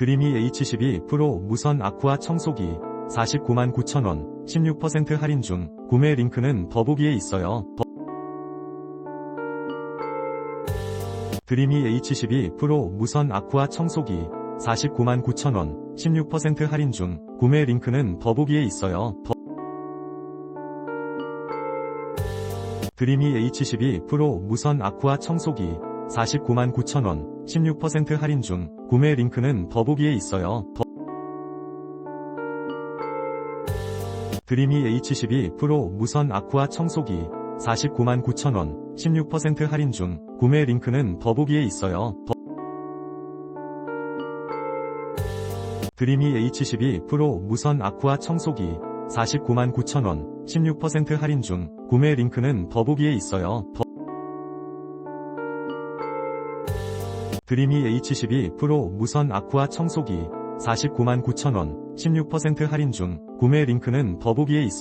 드림이 H12 프로 무선 아쿠아 청소기 49만 9천원 16% 할인 중 구매 링크는 더보기에 있어요. 더- 드림이 H12 프로 무선 아쿠아 청소기 49만 9천원 16% 할인 중 구매 링크는 더보기에 있어요. 더- 드림이 H12 프로 무선 아쿠아 청소기 49만 9천원 16% 할인 중 구매 링크는 더보기에 있어요. 더- 드림이 H12 프로 무선 아쿠아 청소기 49만 9천원 16% 할인 중 구매 링크는 더보기에 있어요. 더- 드림이 H12 프로 무선 아쿠아 청소기 49만 9천원 16% 할인 중 구매 링크는 더보기에 있어요. 더- 드림이 H12 프로 무선 아쿠아 청소기 49만 9천원 16% 할인 중 구매 링크는 더보기에 있어요.